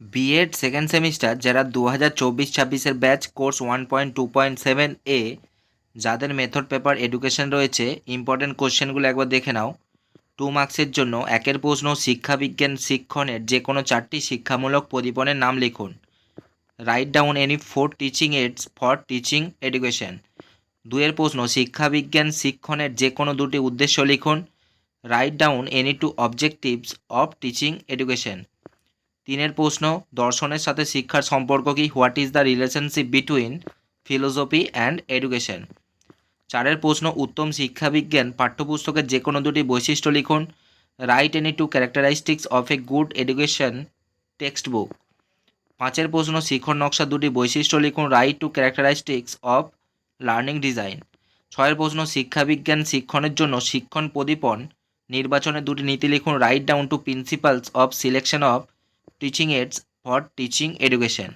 B Ed second semester যারা দু হাজার চব্বিশ ছাব্বিশের batch course one point two point seven এ যাদের মেথড পেপার এডুকেশন রয়েছে ইম্পর্টেন্ট কোশ্চেনগুলো একবার দেখে নাও। টু মার্কসের জন্য একের প্রশ্ন শিক্ষাবিজ্ঞান শিক্ষণের যে কোনো চারটি শিক্ষামূলক প্রদীপনের নাম লিখুন। Write down any four teaching aids for teaching education দুয়ের প্রশ্ন শিক্ষাবিজ্ঞান শিক্ষণের যে কোনো দুটি উদ্দেশ্য লিখুন। Write down any two objectives of teaching education তিনের প্রশ্ন, দর্শনের সাথে শিক্ষার সম্পর্ক কি? What is the relationship between philosophy and education চারের প্রশ্ন, উত্তম শিক্ষাবিজ্ঞান, পাঠ্যপুস্তকের যে কোনো দুটি বৈশিষ্ট্য লিখুন। Write any two characteristics of a good education text book পাঁচের প্রশ্ন শিক্ষণ নকশার দুটি বৈশিষ্ট্য লিখুন। Write two characteristics of learning design ছয়ের প্রশ্ন, শিক্ষাবিজ্ঞান শিক্ষণের জন্য শিক্ষণ প্রদীপন নির্বাচনের দুটি নীতি লিখুন। Write down two principles of selection of teaching aids for teaching education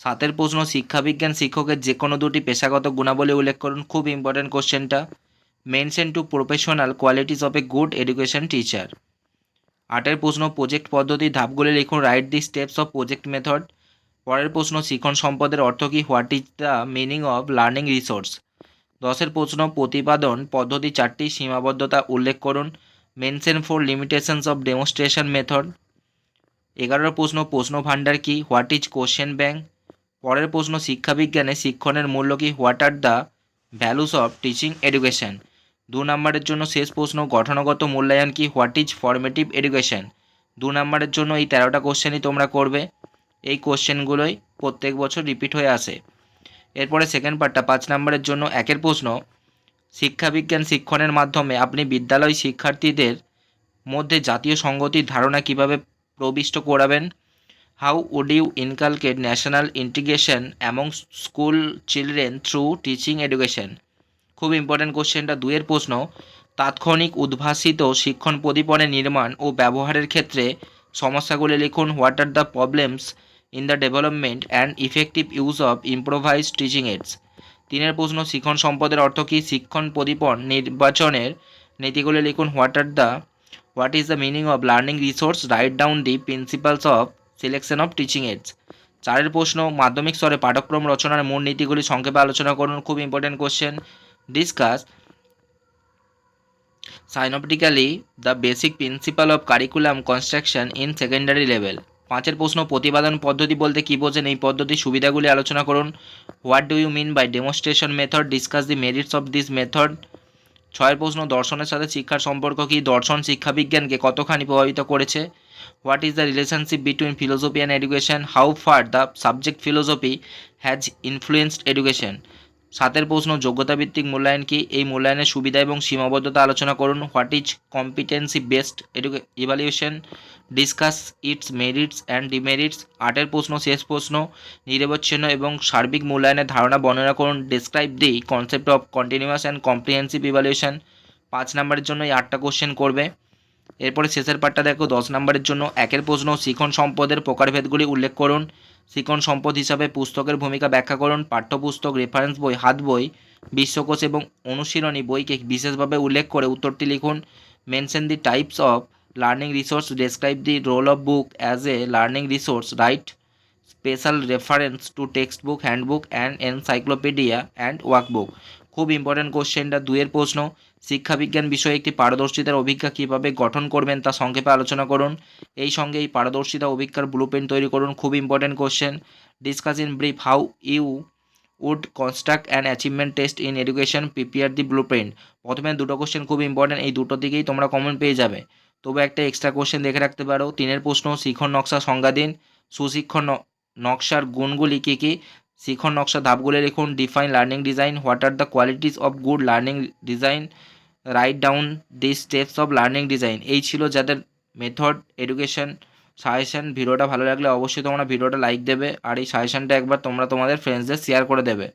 সাতের প্রশ্ন, শিক্ষাবিজ্ঞান শিক্ষকের যে কোনো দুটি পেশাগত গুণাবলী উল্লেখ করুন। খুব ইম্পর্ট্যান্ট কোশ্চেনটা mention two professional qualities of a good education teacher আটের প্রশ্ন প্রজেক্ট পদ্ধতির ধাপগুলি লিখুন। Write the steps of project method পরের প্রশ্ন শিক্ষণ সম্পদের অর্থ কী? What is the meaning of learning resource দশের প্রশ্ন, প্রতিপাদন পদ্ধতি চারটি সীমাবদ্ধতা উল্লেখ করুন। Mention four limitations of demonstration method এগারোর প্রশ্ন প্রশ্ন ভাণ্ডার কি? হোয়াট ইজ কোশ্চেন ব্যাংক পরের প্রশ্ন, শিক্ষাবিজ্ঞানে শিক্ষণের মূল্য কি? What are the values of teaching education দু নম্বরের জন্য শেষ প্রশ্ন, গঠনগত মূল্যায়ন কি? হোয়াট ইজ ফর্মেটিভ এডুকেশন দু নম্বরের জন্য এই তেরোটা কোশ্চেনই তোমরা করবে। এই কোশ্চেনগুলোই প্রত্যেক বছর রিপিট হয়ে আসে। এরপরে সেকেন্ড পার্টটা পাঁচ নম্বরের জন্য একের প্রশ্ন, শিক্ষাবিজ্ঞান শিক্ষণের মাধ্যমে আপনি বিদ্যালয় শিক্ষার্থীদের মধ্যে জাতীয় সংগতির ধারণা কীভাবে প্রবিষ্ট করাবেন। How would you inculcate national integration among school children through teaching education খুব ইম্পর্ট্যান্ট কোশ্চেনটা দুয়ের প্রশ্ন। তাৎক্ষণিক উদ্ভাসিত শিক্ষণ প্রদীপনের নির্মাণ ও ব্যবহারের ক্ষেত্রে সমস্যাগুলি লিখুন। What are the problems in the development and effective use of improvise teaching aids তিনের প্রশ্ন, শিক্ষণ সম্পদের অর্থ কী? শিক্ষণ প্রদীপন নির্বাচনের নীতিগুলি লিখুন। What are the what is the meaning of learning resource write down the principles of selection of teaching aids চারের প্রশ্ন, মাধ্যমিক স্তরে পাঠ্যক্রম রচনার মূল নীতিগুলি সংক্ষেপে আলোচনা করুন। খুব important question discuss synoptically the basic principle of curriculum construction in secondary level পাঁচের প্রশ্ন, প্রতিপাদন পদ্ধতি বলতে কী বোঝেন? এই পদ্ধতির সুবিধাগুলি আলোচনা করুন। What do you mean by demonstration method discuss the merits of this method ছয়ের প্রশ্ন, দর্শনের সাথে শিক্ষার সম্পর্ক কী? দর্শন শিক্ষাবিজ্ঞানকে কতখানি প্রভাবিত করেছে? What is the relationship between philosophy and education how far the subject philosophy has influenced education সাতের প্রশ্ন যোগ্যতা ভিত্তিক মূল্যায়ন কি? এই মূল্যায়নের সুবিধা এবং সীমাবদ্ধতা আলোচনা করুন। What is competency based educa evaluation discuss its merits and demerits আটের প্রশ্ন, শেষ প্রশ্ন, নিরবচ্ছিন্ন এবং সার্বিক মূল্যায়নের ধারণা বর্ণনা করুন। Describe the concept of continuous and comprehensive evaluation পাঁচ নাম্বারের জন্য এই আটটা কোশ্চেন করবে। এরপরে শেষের পার্টটা দেখো, দশ নম্বরের জন্য একের প্রশ্ন, শিখন সম্পদের প্রকারভেদগুলি উল্লেখ করুন। শিখন সম্পদ হিসাবে পুস্তকের ভূমিকা ব্যাখ্যা করুন। পাঠ্যপুস্তক রেফারেন্স বই, হাত বই, বিশ্বকোষ এবং অনুশীলনী বইকে বিশেষভাবে উল্লেখ করে উত্তরটি লিখুন। Mention the types of learning resource describe the role of book as a learning resource write special reference to text book handbook and encyclopedia and workbook খুব ইম্পর্ট্যান্ট কোশ্চেনটা দুয়ের প্রশ্ন। শিক্ষাবিজ্ঞান বিষয়ে একটি পারদর্শিতার অভিজ্ঞা কীভাবে গঠন করবেন তা সংক্ষেপে আলোচনা করুন। এই সঙ্গে এই পারদর্শিতা অভিজ্ঞার ব্লু তৈরি করুন, খুব important question discuss in brief how you would construct and achievement test in education prepare the blue প্রথমে দুটো কোশ্চেন খুব ইম্পর্ট্যান্ট এই দুটো দিকেই তোমরা কমন পেয়ে যাবে। তবে একটা এক্সট্রা কোশ্চেন দেখে রাখতে পারো। তিনের প্রশ্ন শিখন নকশা সংজ্ঞা দিন। সুশিক্ষণ নকশার গুণগুলি কী কী? শিখন নকশা ধাপগুলো লিখুন। Define learning design what are the qualities of good learning design write down the steps of learning design এই ছিল যাদের মেথড এডুকেশন সাজেশন ভিডিওটা ভালো লাগলে অবশ্যই তোমরা ভিডিওটা লাইক দেবে। আর এই সাজেশনটা একবার তোমরা তোমাদের ফ্রেন্ডসদের শেয়ার করে দেবে।